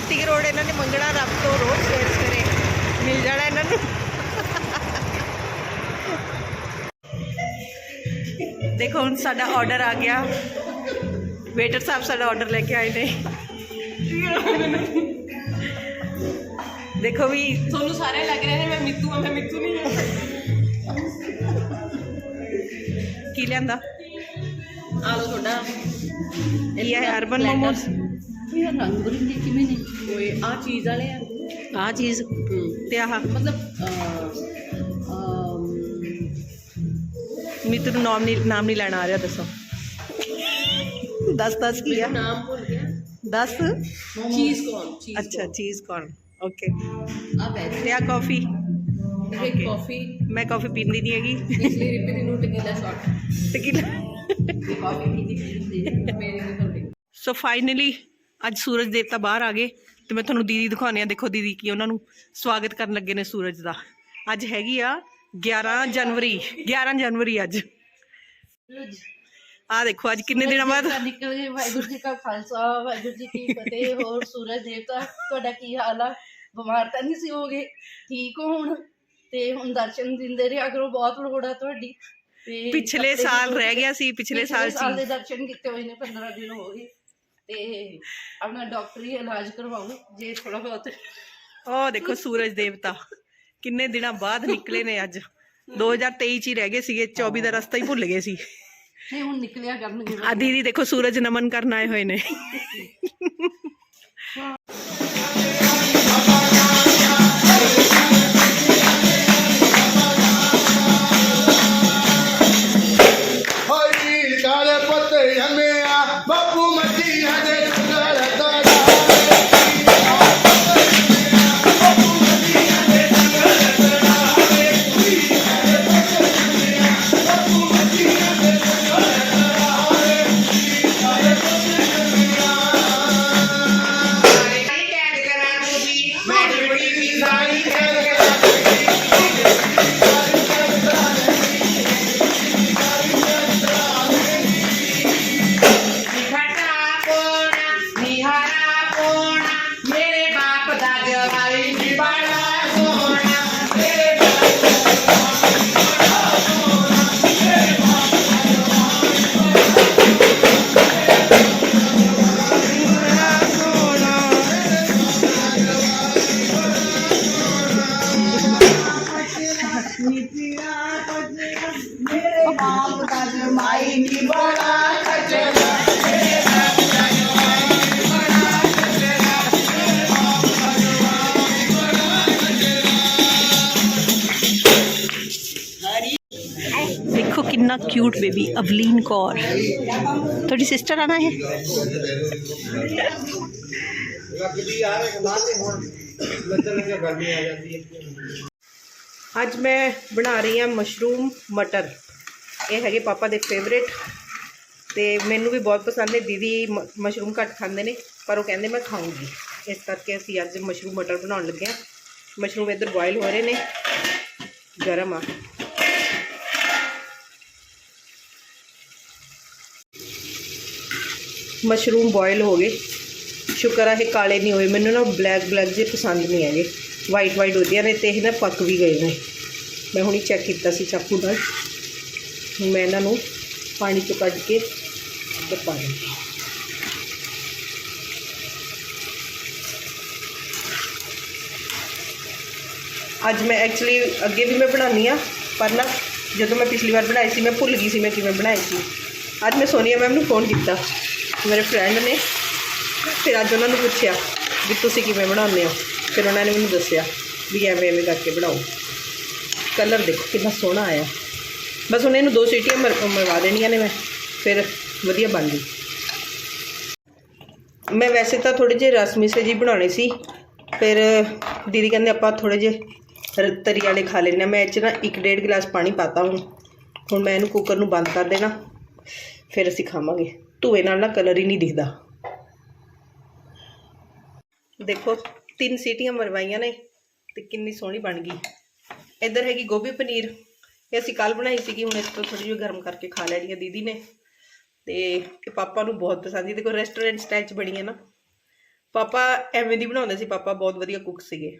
ਗਿੱਟੀ road ਇਹਨਾਂ ਨੇ ਮੰਗਣਾ ਰੱਬ ਤੋਂ ਰੋਜ਼ ਸਵੇਰੇ ਸਵੇਰੇ ਮਿਲ ਜਾਣਾ ਇਹਨਾਂ ਨੂੰ। ਦੇਖੋ ਹੁਣ ਸਾਡਾ ਆਰਡਰ ਆ ਗਿਆ। ਵੇਟਰ ਸਾਹਿਬ ਸਾਡਾ ਆਰਡਰ ਲੈ ਕੇ ਆਏ ਨੇ। ਦੇਖੋ ਵੀ ਤੁਹਾਨੂੰ ਸਾਰੇ ਲੱਗ ਰਹੇ ਨੇ ਮੈਂ ਮਿੱਤੂ ਆ ਮੈਂ ਮਿੱਤੂ ਨਹੀਂ ਹਾਂ। ਕੀ ਲਿਆਂਦਾ? ਆ ਲੋ ਤੁਹਾਡਾ। ਇਹ ਹੈ ਅਰਬਨ ਮੋਮੋਸ? ਇਹ ਰੰਗ ਬਰੰਗੇ ਕਿਵੇਂ ਨੇ? ਓਏ ਆ ਚੀਜ਼ ਵਾਲੇ ਆ। ਆ ਚੀਜ਼ ਤੇ ਆਹ ਮਤਲਬ ਮਿੱਤਰ ਨੂੰ ਨਾਮ ਨਹੀਂ ਨਾਮ ਨਹੀਂ ਲੈਣਾ ਆ ਰਿਹਾ ਦੱਸੋ। ਦੱਸ ਦੱਸ ਕੀ ਆ? ਨਾਮ ਭੁੱਲ ਗਿਆ। ਦੱਸ। ਚੀਜ਼ ਕੌਨ ਚੀਜ਼ ਅੱਛਾ ਚੀਜ਼ ਕੌਰਨ ਓਕੇ ਆ ਵੈਜ ਤੇ ਆ ਕਾਫੀ ਇਹ ਕਾਫੀ ਮੈਂ ਕਾਫੀ ਪੀਂਦੀ ਨਹੀਂ ਹੈਗੀ। ਇਸ ਲਈ ਰਿਪੀ ਦੀ ਨੂੰ ਟਕੀਲਾ ਸ਼ਾਟ ਇਹ ਕਾਫੀ ਪੀਂਦੀ ਮੇਰੇ ਨੂੰ ਤੁਹਾਡੇ। ਸੋ ਫਾਈਨਲੀ ਅੱਜ ਸੂਰਜ ਦੇਵਤਾ ਬਾਹਰ ਆ ਗਏ ਤੇ ਮੈਂ ਤੁਹਾਨੂੰ ਦੀਦੀ ਦਿਖਾਉਂਦੀ ਆ ਦੇਖੋ ਦੀਦੀ ਕੀ ਉਹਨਾਂ ਨੂੰ ਸਵਾਗਤ ਕਰਨ ਲੱਗੇ ਨੇ ਸੂਰਜ ਦਾ। ਅੱਜ ਹੈਗੀ ਆ 11 ਜਨਵਰੀ 11 ਜਨਵਰੀ ਅੱਜ। ਆ ਦੇਖੋ ਅੱਜ ਕਿੰਨੇ ਦਿਨਾਂ ਬਾਅਦ? ਨਿਕਲ ਗਏ ਵਾਹਿਗੁਰੂ ਜੀ ਕਾ ਖਾਲਸਾ ਵਾਹਿਗੁਰੂ ਜੀ ਕੀ ਫਤਿਹ ਹੋਰ ਸੂਰਜ ਦੇਵਤਾ ਤੁਹਾਡਾ ਕੀ ਹਾਲ ਆ? ਬਿਮਾਰ ਤਾਂ ਨਹੀਂ ਸੀ ਹੋਗੇ? ਠੀਕ ਹੋ ਹੁਣ? ਤੇ ਹੁਣ ਦਰਸ਼ਨ ਦਿੰਦੇ ਰਿਹਾ ਕਰੋ ਬਹੁਤ ਲੋੜ ਆ ਤੁਹਾਡੀ। ਪਿਛਲੇ ਸਾਲ ਰਹਿ ਦੇ- ਗਿਆ ਸੀ ਪਿਛਲੇ ਸਾਲ ਦੇ ਸੀ। ਦਰਸ਼ਨ ਕੀਤੇ ਹੋਏ ਨੇ 15 ਦਿਨ ਹੋ ਗਏ। ਤੇ ਆਪਣਾ ਡਾਕਟਰੀ ਇਲਾਜ ਕਰਵਾਓ ਜੇ ਥੋੜਾ ਬਹੁਤ ਉਹ ਦੇਖੋ ਸੂਰਜ ਦੇਵਤਾ ਕਿੰਨੇ ਦਿਨਾਂ ਬਾਅਦ ਨਿਕਲੇ ਨੇ ਅੱਜ 2023 ਚ ਹੀ ਰਹਿ ਗਏ ਸੀਗੇ 24 ਦਾ ਰਸਤਾ ਹੀ ਭੁੱਲ ਗਏ ਸੀ ਨਹੀਂ ਹੁਣ ਨਿਕਲਿਆ ਕਰਨਗੇ ਆ ਦੀਦੀ ਦੇਖੋ ਸੂਰਜ ਨਮਨ ਕਰਨ ਆਏ ਹੋਏ ਨੇ ਹੋਈ ਕਾਲੇ ਪੱਤੇ ਬਾਪ ਦਾ ਜਵਾਈ ਵੀ ਬੜਾ ਖਚਰਾ ਦੇਖੋ ਕਿੰਨਾ ਕਿਊਟ ਬੇਬੀ ਅਵਲੀਨ ਕੌਰ ਤੁਹਾਡੀ ਸਿਸਟਰ ਆਣਾ ਹੈ ਲੱਗਦੀ ਆ ਰਹੇ ਲਾਂਦੇ ਹੁਣ ਲੱਚਣ ਲੱਗੇ ਗਰਮੀ ਆ ਜਾਂਦੀ ਹੈ ਅੱਜ ਮੈਂ ਬਣਾ ਰਹੀ ਹਾਂ ਮਸ਼ਰੂਮ ਮਟਰ। ਇਹ ਹੈਗੇ ਪਾਪਾ ਦੇ ਫੇਵਰੇਟ ਤੇ ਮੈਨੂੰ ਵੀ ਬਹੁਤ ਪਸੰਦ ਹੈ ਦੀਦੀ ਮ- ਮਸ਼ਰੂਮ ਘੱਟ ਖਾਂਦੇ ਨੇ, ਪਰ ਉਹ ਕਹਿੰਦੇ ਮੈਂ ਖਾਊਂਗੀ। ਇਸ ਕਰਕੇ ਅਸੀਂ ਅੱਜ ਮਸ਼ਰੂਮ ਮਟਰ ਬਣਾਉਣ ਲੱਗੇ ਹਾਂ। ਮਸ਼ਰੂਮ ਇੱਧਰ ਬੋਇਲ ਹੋ ਰਹੇ ਨੇ। ਗਰਮ ਆ। ਮਸ਼ਰੂਮ ਬੋਇਲ ਹੋ ਗਏ। ਸ਼ੁਕਰ ਆ ਇਹ ਕਾਲੇ ਨਹੀਂ ਹੋਏ। ਮੈਨੂੰ ਨਾ ਬਲੈਕ ਬਲੈਕ ਜੇ ਪਸੰਦ ਨਹੀਂ ਹੈਗੇ। ਵਾਈਟ ਵਾਈਟ ਹੁੰਦੀਆਂ ਨੇ ਤੇ ਇਹ ਨਾ ਪੱਕ ਵੀ ਗਏ ਨੇ। ਮੈਂ ਹੁਣੀ ਚੈੱਕ ਕੀਤਾ ਸੀ ਚਾਕੂ ਨਾਲ। ਹੁਣ ਮੈਂ ਇਹਨਾਂ ਨੂੰ ਪਾਣੀ ਚੋਂ ਕੱਢ ਕੇ ਤੇ ਪਾ ਦਿੰਦੀ ਹਾਂ। ਅੱਜ ਮੈਂ ਐਕਚੁਅਲੀ ਅੱਗੇ ਵੀ ਮੈਂ ਬਣਾਉਂਦੀ ਆ ਪਰ ਨਾ ਜਦੋਂ ਮੈਂ ਪਿਛਲੀ ਵਾਰ ਬਣਾਈ ਸੀ, ਮੈਂ ਭੁੱਲ ਗਈ ਸੀ ਮੈਂ ਕਿਵੇਂ ਬਣਾਈ ਸੀ। ਅੱਜ ਮੈਂ ਸੋਨੀਆ ਮੈਮ ਨੂੰ ਫੋਨ ਕੀਤਾ ਮੇਰੇ ਫਰੈਂਡ ਨੇ, ਫਿਰ ਅੱਜ ਉਹਨਾਂ ਨੂੰ ਪੁੱਛਿਆ ਵੀ ਤੁਸੀਂ ਕਿਵੇਂ ਬਣਾਉਂਦੇ ਹੋ। ਫਿਰ ਉਹਨਾਂ ਨੇ ਮੈਨੂੰ ਦੱਸਿਆ ਵੀ ਐਵੇਂ ਐਵੇਂ ਕਰਕੇ ਬਣਾਓ। ਕਲਰ ਦੇਖੋ ਕਿੰਨਾ ਸੋਹਣਾ ਆਇਆ। ਬਸ ਹੁਣ ਇਹਨੂੰ ਦੋ ਸੀਟੀਆਂ ਮਰ, ਮਰਵਾ ਦੇਣੀਆਂ ਨੇ ਮੈਂ, ਫਿਰ ਵਧੀਆ ਬਣ ਗਈ। ਮੈਂ ਵੈਸੇ ਤਾਂ ਥੋੜੇ ਜਿਹੇ ਰਸ ਮਿਸੇ ਜੀ ਬਣਾਉਣੇ ਸੀ, ਫਿਰ ਦੀਦੀ ਕਹਿੰਦੇ ਆਪਾਂ ਥੋੜੇ ਜਿਹੇ ਰ- ਤਰੀ ਵਾਲੇ ਖਾ ਲੈਂਦੇ ਹਾਂ। ਮੈਂ ਇਹ 'ਚ ਨਾ ਇੱਕ ਡੇਢ ਗਲਾਸ ਪਾਣੀ ਪਾਤਾ ਹੁਣ। ਹੁਣ ਮੈਂ ਇਹਨੂੰ ਕੁੱਕਰ ਨੂੰ ਬੰਦ ਕਰ ਦੇਣਾ, ਫਿਰ ਅਸੀਂ ਖਾਵਾਂਗੇ। ਧੂਏ ਨਾਲ ਨਾ ਕਲਰ ਹੀ ਨਹੀਂ ਦਿਖਦਾ। ਦੇਖੋ। ਤਿੰਨ ਸੀਟੀਆਂ ਮਰਵਾਈਆਂ ਨੇ ਤੇ ਕਿੰਨੀ ਸੋਹਣੀ ਬਣ ਗਈ। ਇੱਧਰ ਹੈਗੀ ਗੋਭੀ ਪਨੀਰ। ਇਹ ਅਸੀਂ ਕੱਲ ਬਣਾਈ ਸੀਗੀ, ਹੁਣ ਇਸ ਤੋਂ ਥੋੜੀ ਜਿਹੀ ਗਰਮ ਕਰਕੇ ਖਾ ਲੈਣੀ ਹੈ ਦੀਦੀ ਨੇ। ਤੇ ਇਹ ਪਾਪਾ ਨੂੰ ਬਹੁਤ ਪਸੰਦ ਸੀ। ਦੇਖੋ ਰੈਸਟੋਰੈਂਟ ਸਟਾਈਲ ਚ ਬਣੀ ਹੈ ਨਾ। ਪਾਪਾ ਐਵੇਂ ਦੀ ਬਣਾਉਂਦੇ ਸੀ, ਪਾਪਾ ਬਹੁਤ ਵਧੀਆ ਕੁੱਕ ਸੀਗੇ।